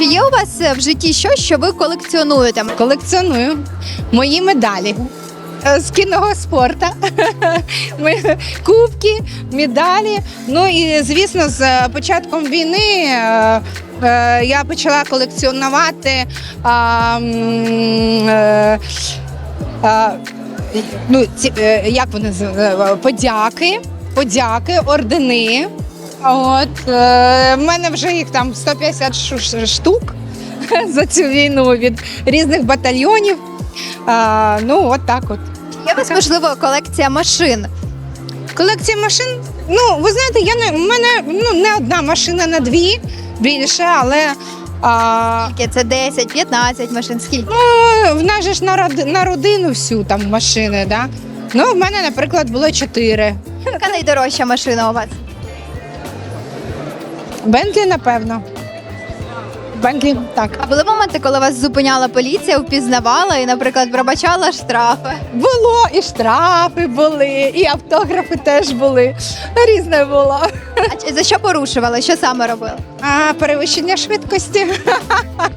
чи є у вас е, в житті щось, що ви колекціонуєте? Колекціоную мої медалі е, з кінного спорту. Кубки, медалі. Ну і звісно, з початком війни е, е, я почала колекціонувати. е, ну, е, як вони подяки, подяки, ордени. От е, в мене вже їх там 150 штук за цю війну від різних батальйонів. А, ну, от так от. Є у вас можливо колекція машин? Колекція машин. Ну, ви знаєте, я не в мене ну, не одна машина на дві більше, але а, Скільки? Це 10-15 машин. Скільки? ну, в нас же ж на, род- на родину всю там машини, да? Ну, в мене, наприклад, було чотири. Яка найдорожча машина у вас? Бентлі, напевно. Бентлі, так. А були моменти, коли вас зупиняла поліція, впізнавала і, наприклад, пробачала штрафи? Було і штрафи були, і автографи теж були. Різне було. А чи- за що порушували? Що саме робили? А перевищення швидкості.